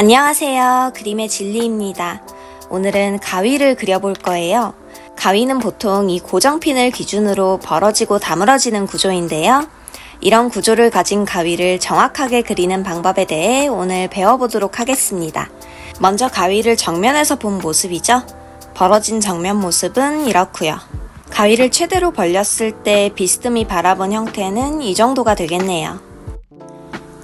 안녕하세요. 그림의 진리입니다. 오늘은 가위를 그려볼 거예요. 가위는 보통 이 고정핀을 기준으로 벌어지고 다물어지는 구조인데요. 이런 구조를 가진 가위를 정확하게 그리는 방법에 대해 오늘 배워보도록 하겠습니다. 먼저 가위를 정면에서 본 모습이죠. 벌어진 정면 모습은 이렇고요. 가위를 최대로 벌렸을 때 비스듬히 바라본 형태는 이 정도가 되겠네요.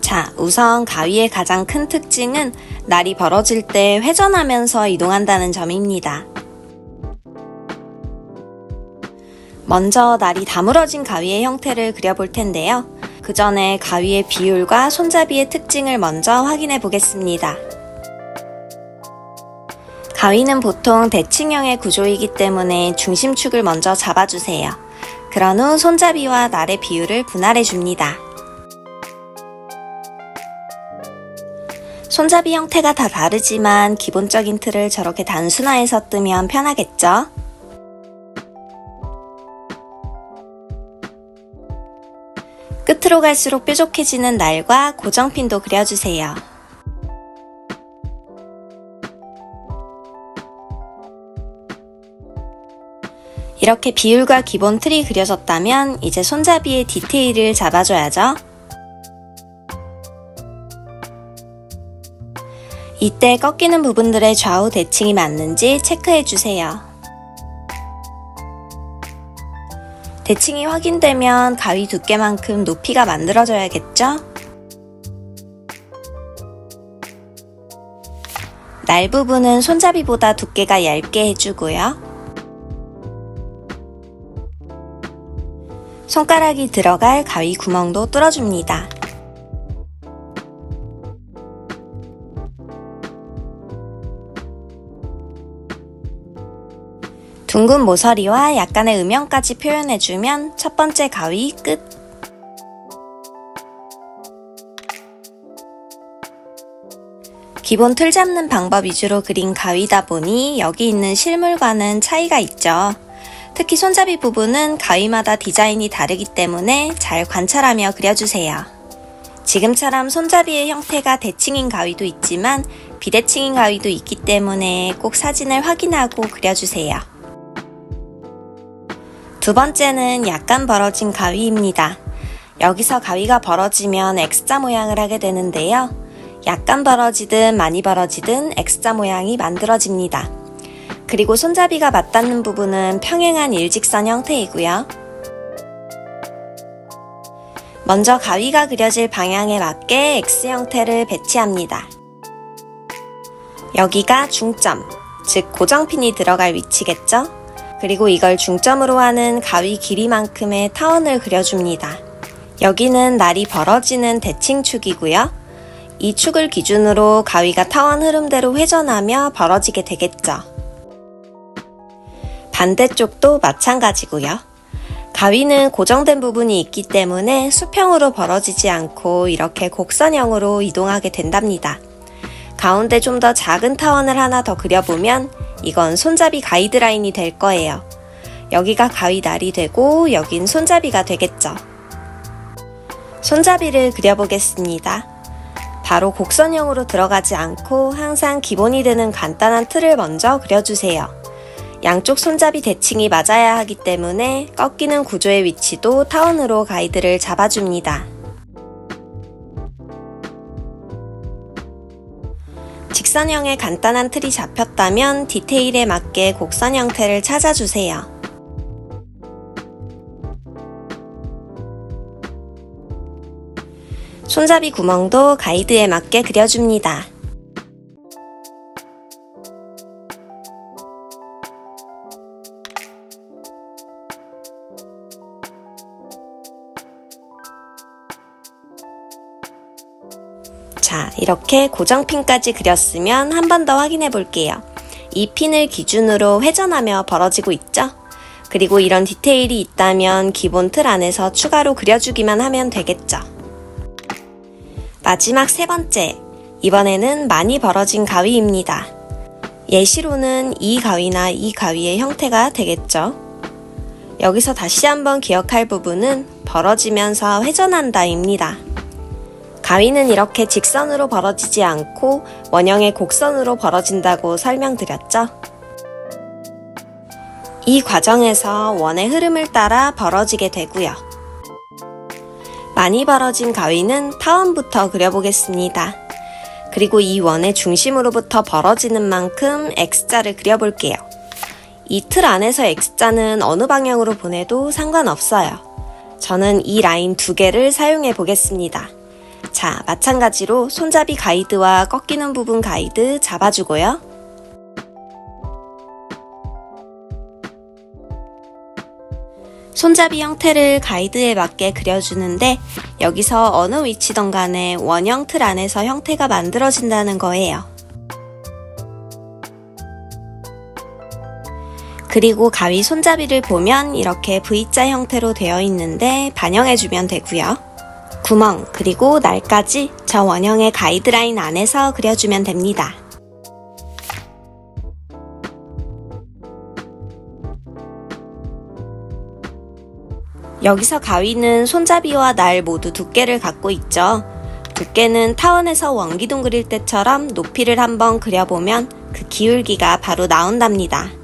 자, 우선 가위의 가장 큰 특징은 날이 벌어질 때 회전하면서 이동한다는 점입니다. 먼저 날이 다물어진 가위의 형태를 그려볼 텐데요. 그 전에 가위의 비율과 손잡이의 특징을 먼저 확인해 보겠습니다. 가위는 보통 대칭형의 구조이기 때문에 중심축을 먼저 잡아주세요. 그런 후 손잡이와 날의 비율을 분할해 줍니다. 손잡이 형태가 다 다르지만 기본적인 틀을 저렇게 단순화해서 뜨면 편하겠죠? 끝으로 갈수록 뾰족해지는 날과 고정핀도 그려주세요. 이렇게 비율과 기본 틀이 그려졌다면 이제 손잡이의 디테일을 잡아줘야죠. 이때 꺾이는 부분들의 좌우 대칭이 맞는지 체크해 주세요. 대칭이 확인되면 가위 두께만큼 높이가 만들어져야겠죠? 날 부분은 손잡이보다 두께가 얇게 해주고요. 손가락이 들어갈 가위 구멍도 뚫어줍니다. 둥근 모서리와 약간의 음영까지 표현해주면 첫 번째 가위 끝. 기본 틀 잡는 방법 위주로 그린 가위다 보니 여기 있는 실물과는 차이가 있죠. 특히 손잡이 부분은 가위마다 디자인이 다르기 때문에 잘 관찰하며 그려주세요. 지금처럼 손잡이의 형태가 대칭인 가위도 있지만 비대칭인 가위도 있기 때문에 꼭 사진을 확인하고 그려주세요. 두 번째는 약간 벌어진 가위입니다. 여기서 가위가 벌어지면 X자 모양을 하게 되는데요. 약간 벌어지든 많이 벌어지든 X자 모양이 만들어집니다. 그리고 손잡이가 맞닿는 부분은 평행한 일직선 형태이고요. 먼저 가위가 그려질 방향에 맞게 X 형태를 배치합니다. 여기가 중점, 즉 고정핀이 들어갈 위치겠죠? 그리고 이걸 중점으로 하는 가위 길이만큼의 타원을 그려줍니다. 여기는 날이 벌어지는 대칭축이고요. 이 축을 기준으로 가위가 타원 흐름대로 회전하며 벌어지게 되겠죠. 반대쪽도 마찬가지고요. 가위는 고정된 부분이 있기 때문에 수평으로 벌어지지 않고 이렇게 곡선형으로 이동하게 된답니다. 가운데 좀 더 작은 타원을 하나 더 그려보면 이건 손잡이 가이드라인이 될 거예요. 여기가 가위 날이 되고 여긴 손잡이가 되겠죠. 손잡이를 그려보겠습니다. 바로 곡선형으로 들어가지 않고 항상 기본이 되는 간단한 틀을 먼저 그려주세요. 양쪽 손잡이 대칭이 맞아야 하기 때문에 꺾이는 구조의 위치도 타원으로 가이드를 잡아줍니다. 직선형의 간단한 틀이 잡혔다면 디테일에 맞게 곡선 형태를 찾아주세요. 손잡이 구멍도 가이드에 맞게 그려줍니다. 이렇게 고정핀까지 그렸으면 한 번 더 확인해 볼게요. 이 핀을 기준으로 회전하며 벌어지고 있죠? 그리고 이런 디테일이 있다면 기본 틀 안에서 추가로 그려주기만 하면 되겠죠. 마지막 세 번째. 이번에는 많이 벌어진 가위입니다. 예시로는 이 가위나 이 가위의 형태가 되겠죠. 여기서 다시 한번 기억할 부분은 벌어지면서 회전한다입니다. 가위는 이렇게 직선으로 벌어지지 않고 원형의 곡선으로 벌어진다고 설명드렸죠. 이 과정에서 원의 흐름을 따라 벌어지게 되고요. 많이 벌어진 가위는 타원부터 그려보겠습니다. 그리고 이 원의 중심으로부터 벌어지는 만큼 X자를 그려볼게요. 이 틀 안에서 X자는 어느 방향으로 보내도 상관없어요. 저는 이 라인 두 개를 사용해 보겠습니다. 자, 마찬가지로 손잡이 가이드와 꺾이는 부분 가이드 잡아주고요. 손잡이 형태를 가이드에 맞게 그려주는데 여기서 어느 위치든 간에 원형 틀 안에서 형태가 만들어진다는 거예요. 그리고 가위 손잡이를 보면 이렇게 V자 형태로 되어 있는데 반영해주면 되고요. 구멍 그리고 날까지 저 원형의 가이드라인 안에서 그려주면 됩니다. 여기서 가위는 손잡이와 날 모두 두께를 갖고 있죠. 두께는 타원에서 원기둥 그릴 때처럼 높이를 한번 그려보면 그 기울기가 바로 나온답니다.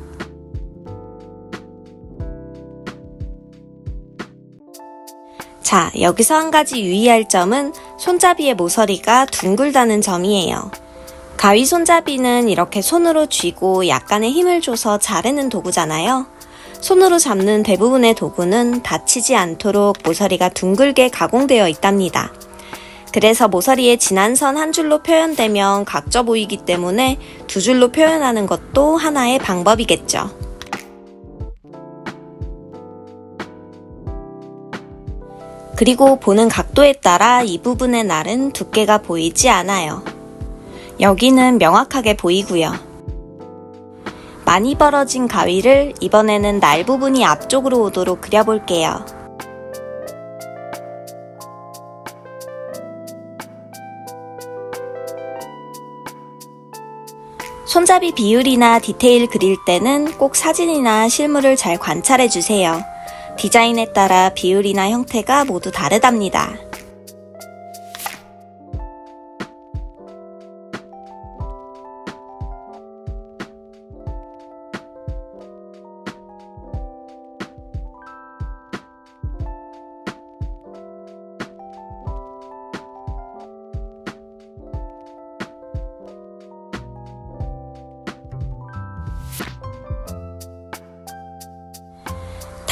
자, 여기서 한 가지 유의할 점은 손잡이의 모서리가 둥글다는 점이에요. 가위 손잡이는 이렇게 손으로 쥐고 약간의 힘을 줘서 자르는 도구잖아요. 손으로 잡는 대부분의 도구는 다치지 않도록 모서리가 둥글게 가공되어 있답니다. 그래서 모서리에 진한 선 한 줄로 표현되면 각져 보이기 때문에 두 줄로 표현하는 것도 하나의 방법이겠죠. 그리고 보는 각도에 따라 이 부분의 날은 두께가 보이지 않아요. 여기는 명확하게 보이고요. 많이 벌어진 가위를 이번에는 날 부분이 앞쪽으로 오도록 그려볼게요. 손잡이 비율이나 디테일 그릴 때는 꼭 사진이나 실물을 잘 관찰해 주세요. 디자인에 따라 비율이나 형태가 모두 다르답니다.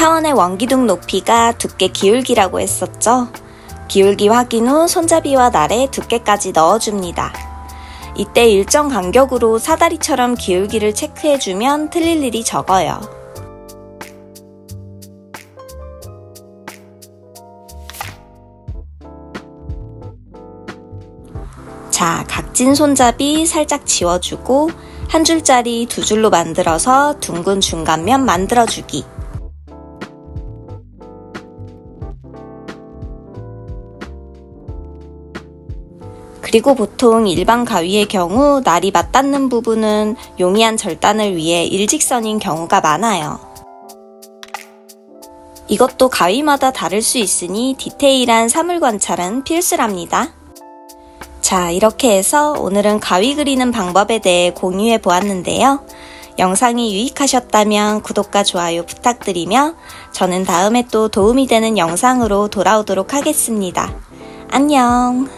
타원의 원기둥 높이가 두께 기울기라고 했었죠. 기울기 확인 후 손잡이와 날에 두께까지 넣어줍니다. 이때 일정 간격으로 사다리처럼 기울기를 체크해주면 틀릴 일이 적어요. 자, 각진 손잡이 살짝 지워주고 한 줄짜리 두 줄로 만들어서 둥근 중간면 만들어주기. 그리고 보통 일반 가위의 경우 날이 맞닿는 부분은 용이한 절단을 위해 일직선인 경우가 많아요. 이것도 가위마다 다를 수 있으니 디테일한 사물 관찰은 필수랍니다. 자, 이렇게 해서 오늘은 가위 그리는 방법에 대해 공유해 보았는데요. 영상이 유익하셨다면 구독과 좋아요 부탁드리며 저는 다음에 또 도움이 되는 영상으로 돌아오도록 하겠습니다. 안녕!